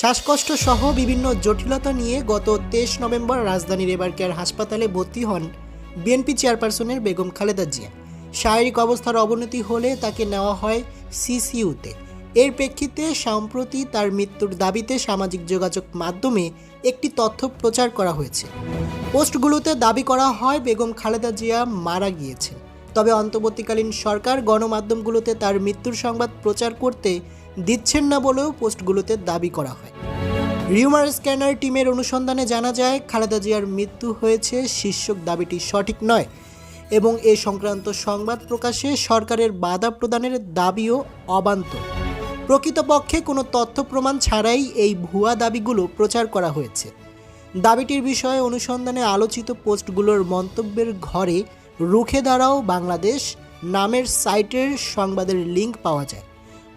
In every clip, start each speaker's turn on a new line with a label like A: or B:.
A: শ্বাসকষ্ট সহ বিভিন্ন জটিলতা নিয়ে গত তেইশ নভেম্বর রাজধানীর এবারকেয়ার হাসপাতালে ভর্তি হন বিএনপি চেয়ারপারসনের বেগম খালেদা জিয়া। শারীরিক অবস্থার অবনতি হলে তাকে নেওয়া হয় সিসিইউতে এর প্রেক্ষিতে সম্প্রতি তার মৃত্যুর দাবিতে সামাজিক যোগাযোগ মাধ্যমে একটি তথ্য প্রচার করা হয়েছে। পোস্টগুলোতে দাবি করা হয়, বেগম খালেদা জিয়া মারা গিয়েছেন। তবে অন্তর্বর্তীকালীন সরকার গণমাধ্যমগুলোতে তার মৃত্যুর সংবাদ প্রচার করতে দিচ্ছেন না বলেও পোস্টগুলোতে দাবি করা হয়। রিউমার স্ক্যানার টিমের অনুসন্ধানে জানা যায়, খালেদা জিয়ার মৃত্যু হয়েছে শীর্ষক দাবিটি সঠিক নয় এবং এ সংক্রান্ত সংবাদ প্রকাশে সরকারের বাধা প্রদানের দাবিও অবান্তর প্রকৃতপক্ষে কোনো তথ্য প্রমাণ ছাড়াই এই ভুয়া দাবিগুলো প্রচার করা হয়েছে। দাবিটির বিষয়ে অনুসন্ধানে আলোচিত পোস্টগুলোর মন্তব্যের ঘরে রুখে দাঁড়াও বাংলাদেশ নামের সাইটের সংবাদের লিঙ্ক পাওয়া যায়।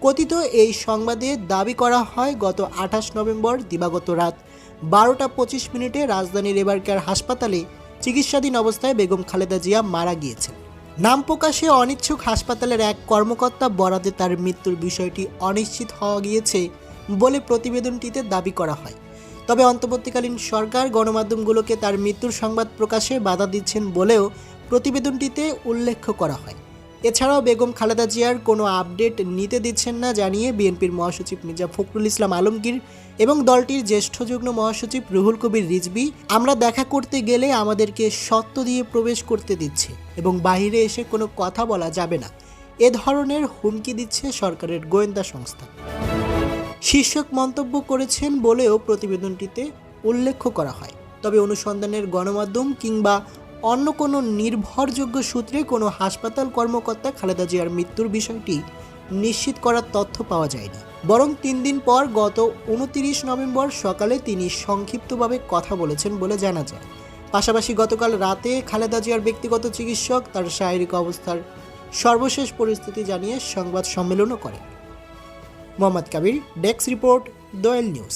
A: কথিত এই সংবাদে দাবি করা হয়, গত আঠাশ নভেম্বর দিবাগত রাত বারোটা পঁচিশ মিনিটে রাজধানীর এবারকার হাসপাতালে চিকিৎসাধীন অবস্থায় বেগম খালেদা জিয়া মারা গিয়েছেন। নাম প্রকাশে অনিচ্ছুক হাসপাতালের এক কর্মকর্তা বরাদে তার মৃত্যুর বিষয়টি অনিশ্চিত হওয়া গিয়েছে বলে প্রতিবেদনটিতে দাবি করা হয়। তবে অন্তর্বর্তীকালীন সরকার গণমাধ্যমগুলোকে তার মৃত্যুর সংবাদ প্রকাশে বাধা দিচ্ছেন বলেও প্রতিবেদনটিতে উল্লেখ করা হয়। এছাড়াও বেগম খালেদা জিয়ার কোনো আপডেট নিতে দিচ্ছেন না জানিয়ে বিএনপির মহাসচিব মির্জা ফখরুল ইসলাম আলমগীর এবং দলটির জ্যেষ্ঠ যুগ্ম মহাসচিব রুহুল কবির রিজবি আমরা দেখা করতে গেলে আমাদেরকে সত্য দিয়ে প্রবেশ করতে দিচ্ছে এবং বাইরে এসে কোনো কথা বলা যাবে না। এ ধরনের হুমকি দিচ্ছে সরকারের গোয়েন্দা সংস্থা। শীর্ষক মন্তব্য করেছেন বলেও প্রতিবেদনটিতে উল্লেখ করা হয়। তবে অনুসন্ধানের গণমাধ্যম কিংবা অন্য কোনো নির্ভরযোগ্য সূত্রে কোনো হাসপাতাল কর্মকর্তা খালেদা জিয়ার মৃত্যুর বিষয়টি নিশ্চিত করার তথ্য পাওয়া যায়নি। বরং তিন দিন পর গত উনতিরিশ নভেম্বর সকালে তিনি সংক্ষিপ্তভাবে কথা বলেছেন বলে জানা যায়। পাশাপাশি গতকাল রাতে খালেদা জিয়ার ব্যক্তিগত চিকিৎসক তার শারীরিক অবস্থার সর্বশেষ পরিস্থিতি জানিয়ে সংবাদ সম্মেলনও করেন। Mohammad Kabir, desk report, Doel news.